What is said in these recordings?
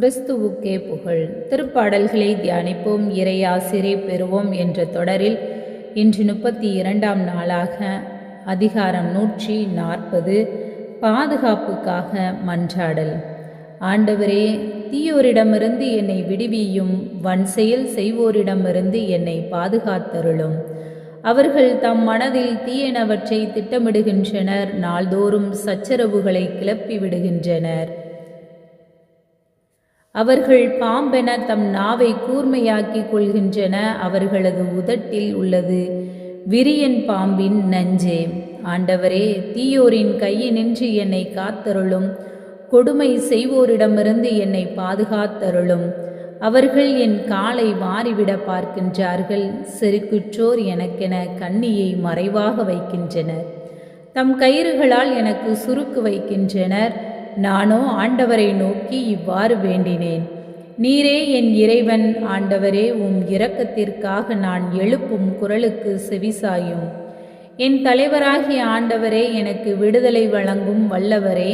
கிறிஸ்துவுக்கே புகழ். திருப்பாடல்களை தியானிப்போம். இறையாசிரை பெறுவோம் என்ற தொடரில் இன்று முப்பத்தி இரண்டாம் நாளாக அதிகாரம் நூற்றி நாற்பது பாதுகாப்புக்காக மன்றாடல். ஆண்டவரே தீயோரிடமிருந்து என்னை விடுவியும் வன் செயல் செய்வோரிடமிருந்து என்னை பாதுகாத்தருளும். அவர்கள் தம் மனதில் தீயனவற்றை திட்டமிடுகின்றனர். நாள்தோறும் சச்சரவுகளை கிளப்பி விடுகின்றனர் அவர்கள் பாம்பென தம் நாவை கூர்மையாக்கிக் கொள்கின்றன அவர்களது உதட்டில் உள்ளது. விரியன் பாம்பின் நஞ்சே ஆண்டவரே தீயோரின் கையினின்று என்னை காத்தருளும். கொடுமை செய்வோரிடமிருந்து என்னை பாதுகாத்தருளும். அவர்கள் என் காலை மாறிவிட பார்க்கின்றார்கள் செருக்குற்றோர் எனக்கென கண்ணியை மறைவாக வைக்கின்றனர். தம் கயிறுகளால் எனக்கு சுருக்கு வைக்கின்றனர் நானோ ஆண்டவரை நோக்கி இவ்வாறு வேண்டினேன். நீரே என் இறைவன் ஆண்டவரே உம் இரக்கத்திற்காக நான் எழுப்பும் குரலுக்கு செவிசாயும். என் தலைவராகிய ஆண்டவரே எனக்கு விடுதலை வழங்கும் வல்லவரே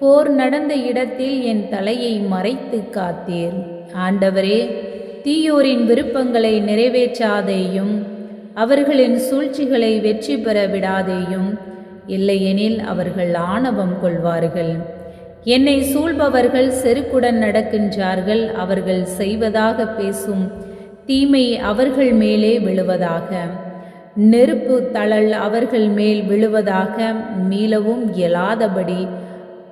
போர் நடந்த இடத்தில் என் தலையை மறைத்து காத்தீர். ஆண்டவரே தீயோரின் விருப்பங்களை நிறைவேற்றாதேயும் அவர்களின் சூழ்ச்சிகளை வெற்றி பெற விடாதேயும் இல்லையெனில் அவர்கள் ஆணவம் கொள்வார்கள். என்னை சூழ்பவர்கள் செருக்குடன் நடக்கின்றார்கள் அவர்கள் செய்வதாக பேசும் தீமை அவர்கள் மேலே விழுவதாக. நெருப்பு தளல் அவர்கள் மேல் விழுவதாக மீளவும் இயலாதபடி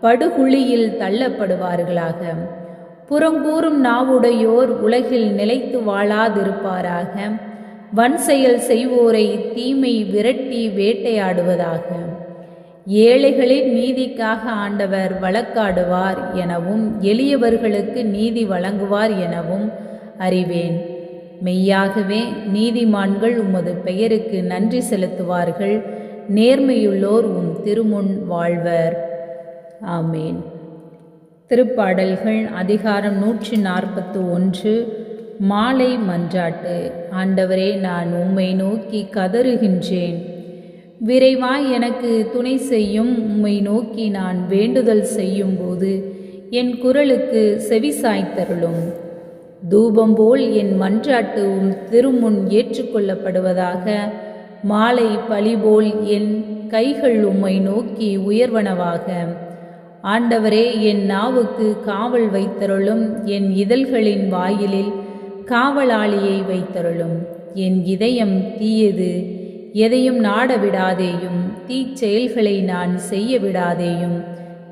படுகுழியில் தள்ளப்படுவார்களாக. புறங்கூறும் நாவுடையோர் உலகில் நிலைத்து வாழாதிருப்பாராக. வன் செயல் செய்வோரை தீமை விரட்டி வேட்டையாடுவதாக. ஏழைகளின் நீதிக்காக ஆண்டவர் வழக்காடுவார் எனவும் எளியவர்களுக்கு நீதி வழங்குவார் எனவும் அறிவேன். மெய்யாகவே நீதிமான்கள் உமது பெயருக்கு நன்றி செலுத்துவார்கள். நேர்மையுள்ளோர் உம் திருமுன் வாழ்வர். ஆமேன். திருப்பாடல்கள் அதிகாரம் நூற்றி நாற்பத்து ஒன்று. மாலை மன்றாட்டு. ஆண்டவரே நான் உம்மை நோக்கி கதறுகின்றேன். விரைவாய் எனக்கு துணை செய்யும் உம்மை நோக்கி நான் வேண்டுதல் செய்யும்போது என் குரலுக்கு செவிசாய்த்தருளும் தூபம் போல் என் மன்றாட்டு உம் திருமுன் ஏற்றுக்கொள்ளப்படுவதாக மாலை பழிபோல் என் கைகள் உம்மை நோக்கி உயர்வனவாக. ஆண்டவரே என் நாவுக்கு காவல் வைத்தருளும் என் இதழ்களின் வாயிலில் காவலாளியை வைத்தருளும். என் இதயம் தீயது எதையும் நாட விடாதேயும் தீச்செயல்களை நான் செய்ய விடாதேயும்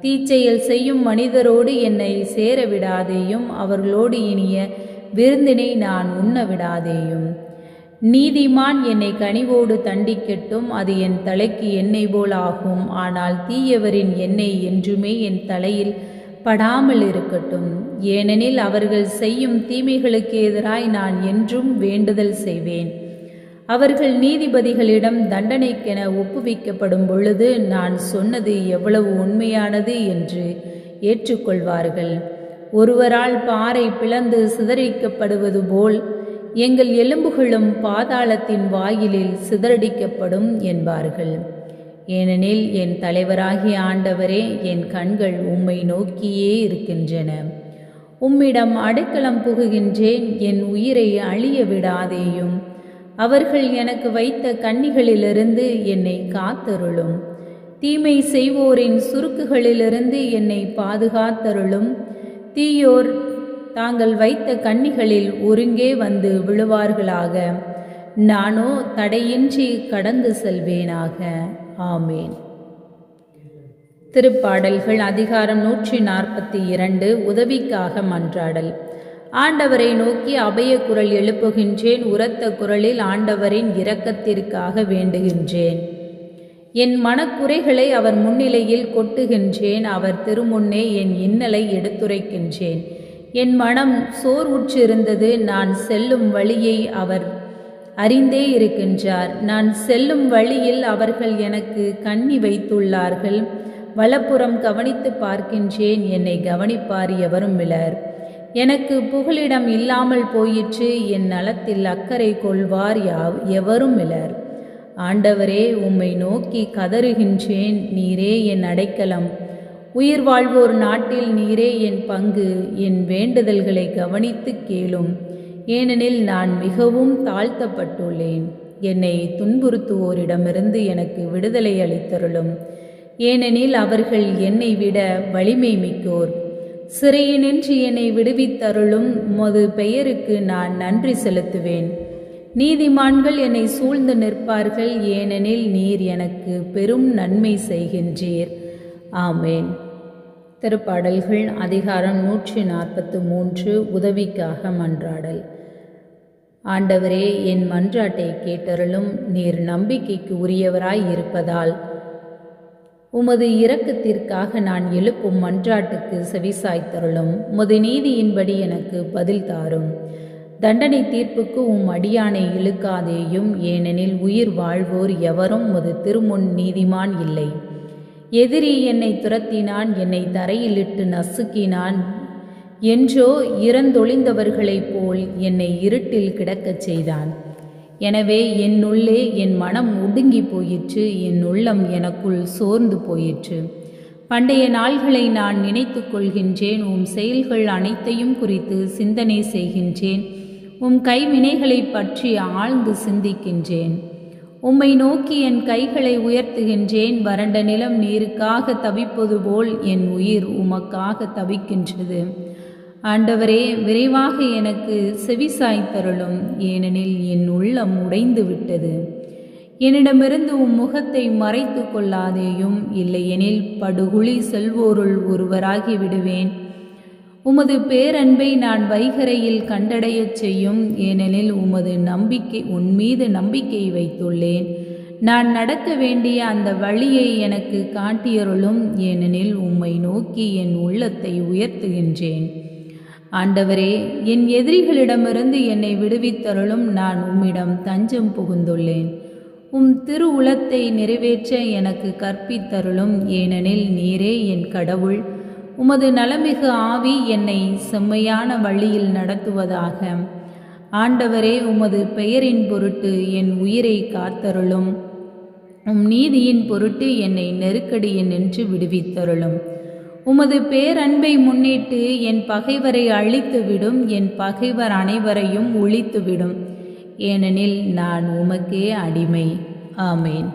தீச்செயல் செய்யும் மனிதரோடு என்னை சேர விடாதேயும் அவர்களோடு இனிய விருந்தினை நான் உண்ண விடாதேயும் நீதிமான் என்னை கனிவோடு தண்டிக்கட்டும் அது என் தலைக்கு எண்ணெய் போல் ஆகும். ஆனால் தீயவரின் எண்ணெய் என்றுமே என் தலையில் படாமல் இருக்கட்டும். ஏனெனில் அவர்கள் செய்யும் தீமைகளுக்கு எதிராய் நான் என்றும் வேண்டுதல் செய்வேன். அவர்கள் நீதிபதிகளிடம் தண்டனைக்கென ஒப்புவிக்கப்படும் பொழுது நான் சொன்னது எவ்வளவு உண்மையானது என்று ஏற்றுக்கொள்வார்கள். ஒருவரால் பாறை பிளந்து சிதறிக்கப்படுவது போல் எங்கள் எலும்புகளும் பாதாளத்தின் வாயிலில் சிதறடிக்கப்படும் என்பார்கள். ஏனெனில் என் தலைவராகிய ஆண்டவரே என் கண்கள் உம்மை நோக்கியே இருக்கின்றன. உம்மிடம் அடைக்கலம் புகுகின்றேன் என் உயிரை அழிய விடாதேயும் அவர்கள் எனக்கு வைத்த கன்னிகளிலிருந்து என்னை காத்தருளும். தீமை செய்வோரின் சுருக்குகளிலிருந்து என்னை பாதுகாத்தருளும். தீயோர் தாங்கள் வைத்த கன்னிகளில் ஒருங்கே வந்து விழுவார்களாக. நானோ தடையின்றி கடந்து செல்வேனாக. ஆமேன். திருப்பாடல்கள் அதிகாரம் நூற்றி நாற்பத்தி இரண்டு உதவிக்காக மன்றாடல். ஆண்டவரை நோக்கி அபய குரல் எழுப்புகின்றேன் உரத்த குரலில் ஆண்டவரின் இரக்கத்திற்காக வேண்டுகின்றேன். என் மனக்குறைகளை அவர் முன்னிலையில் கொட்டுகின்றேன் அவர் திருமுன்னே என் இன்னலை எடுத்துரைக்கின்றேன். என் மனம் சோர் உற்றிருந்தது நான் செல்லும் வழியை அவர் அறிந்தே இருக்கின்றார். நான் செல்லும் வழியில் அவர்கள் எனக்கு கண்ணி வைத்துள்ளார்கள். வலப்புறம் கவனித்து பார்க்கின்றேன் என்னை கவனிப்பார் எவரும் இலர் எனக்கு புகலிடம் இல்லாமல் போயிற்று என் நலத்தில் அக்கறை கொள்வார் யாவ் எவரும் இலர் ஆண்டவரே உம்மை நோக்கி கதறுகின்றேன் நீரே என் அடைக்கலம். உயிர் வாழ்வோர் நாட்டில் நீரே என் பங்கு என் வேண்டுதல்களை கவனித்து கேளும். ஏனெனில் நான் மிகவும் தாழ்த்தப்பட்டுள்ளேன். என்னை துன்புறுத்துவோரிடமிருந்து எனக்கு விடுதலை அளித்தருளும். ஏனெனில் அவர்கள் என்னை விட வலிமை மிக்கோர். சிறையினின்று என்னை விடுவித்தருளும் உமது பெயருக்கு நான் நன்றி செலுத்துவேன். நீதிமான்கள் என்னை சூழ்ந்து நிற்பார்கள் ஏனெனில் நீர் எனக்கு பெரும் நன்மை செய்கின்றீர். ஆமேன். திருப்பாடல்கள் அதிகாரம் நூற்றி நாற்பத்து மூன்று உதவிக்காக மன்றாடல். ஆண்டவரே என் மன்றாட்டை கேட்டருளும் நீர் நம்பிக்கைக்கு உரியவராய் இருப்பதால் உமது இரக்கத்திற்காக நான் எழுப்பும் மன்றாட்டுக்கு செவிசாய்த்தருளும். உமது நீதியின்படி எனக்கு பதில் தாரும். தண்டனை தீர்ப்புக்கு உம் அடியானை இழுக்காதேயும் ஏனெனில் உயிர் வாழ்வோர் எவரும் உமது திருமுன் நீதிமான் இல்லை. எதிரி என்னை துரத்தினான் என்னை தரையிலிட்டு நசுக்கினான். என்றோ இறந்தொழிந்தவர்களைப் போல் என்னை இருட்டில் கிடக்கச் செய்தான். எனவே என்னுள்ளே என் மனம் ஒடுங்கி போயிற்று என் உள்ளம் எனக்குள் சோர்ந்து போயிற்று. பண்டைய நாள்களை நான் நினைத்து கொள்கின்றேன் உம் செயல்கள் அனைத்தையும் குறித்து சிந்தனை செய்கின்றேன் உம் கைவினைகளை பற்றி ஆழ்ந்து சிந்திக்கின்றேன். உம்மை நோக்கி என் கைகளை உயர்த்துகின்றேன் வறண்ட நிலம் நீருக்காக தவிப்பது போல் என் உயிர் உமக்காக தவிக்கின்றது. ஆண்டவரே விரைவாக எனக்கு செவிசாய்த்தருளும். ஏனெனில் என் உள்ளம் உடைந்து விட்டது என்னிடமிருந்து உம் முகத்தை மறைத்து கொள்ளாதேயும் இல்லையெனில் படுகுழி செல்வோருள் ஒருவராகி விடுவேன். உமது பேரன்பை நான் வைகரையில் கண்டடையச் செய்யும் ஏனெனில் உமது நம்பிக்கை உன் மீது நம்பிக்கை வைத்துள்ளேன். நான் நடக்க வேண்டிய அந்த வழியை எனக்கு காட்டியருளும் ஏனெனில் உம்மை நோக்கி என் உள்ளத்தை உயர்த்துகின்றேன். ஆண்டவரே என் எதிரிகளிடமிருந்து என்னை விடுவித்தருளும் நான் உம்மிடம் தஞ்சம் புகுந்துள்ளேன். உம் திரு உளத்தை நிறைவேற்ற எனக்கு கற்பித்தருளும் ஏனெனில் நீரே என் கடவுள். உமது நலமிகு ஆவி என்னை செம்மையான வழியில் நடத்துவதாக. ஆண்டவரே உமது பெயரின் பொருட்டு என் உயிரை காத்தருளும். உம் நீதியின் பொருட்டு என்னை நெருக்கடியின் நின்று விடுவித்தருளும். உமது பேரன்பை முன்னிட்டு என் பகைவரை அழித்துவிடும் என் பகைவர் அனைவரையும் ஒழித்துவிடும் ஏனெனில் நான் உமக்கே அடிமை. ஆமேன்.